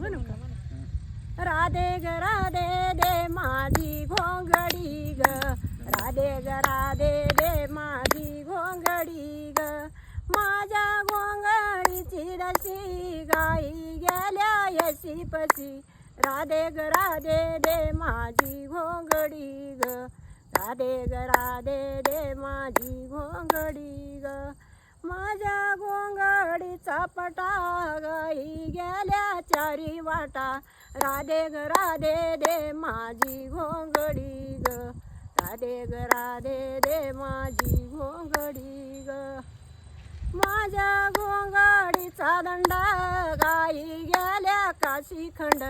म्हणू का राधे ग राधे दे माझी घोंगडी ग. राधे ग राधे दे माझी घोंगडी ग. माझ्या घोंगडीची रशी गाई गेल्या यशी पशी राधे ग राधे दे माझी घोंगडी ग. राधे ग राधे दे माझी घोंगडी ग. माझ्या घोंगडीचा पटा गाई गेल्या चारी वाटा. राधे ग राधे दे माझी घोंगडी ग. राधे ग राधे दे माझी घोंगडी ग. माझ्या घोंगडीचा दंडा गाई गेल्या काशी खंड.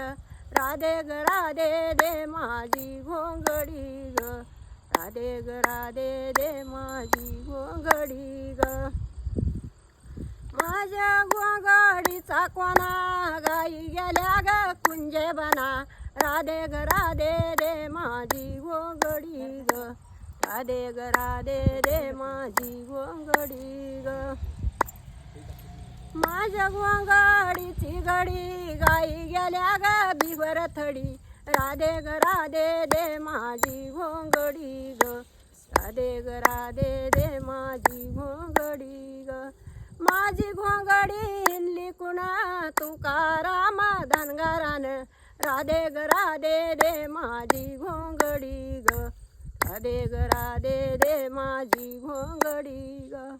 राधे ग राधे दे माझी घोंगडी ग. राधे ग राधे दे माझी घोंगडी ग. माझ्या घोंगडीचा कोणा गाई गेल्या ग कुंजे बना. राधे ग राधे दे माझी घोंगडी ग. राधे ग राधे दे माझी घोंगडी ग. माझ्या घोंगडीची गडी गाई गेल्या ग बिवर थडी. राधे ग राधे दे माझी घोंगडी ग. राधे ग राधे दे माझी घोंगडी माझी घोंगडी कुणा? तुकाराम धनगरान. राधे ग राधे दे माझी घोंगडी ग. राधे ग राधे दे माझी घोंगडी ग.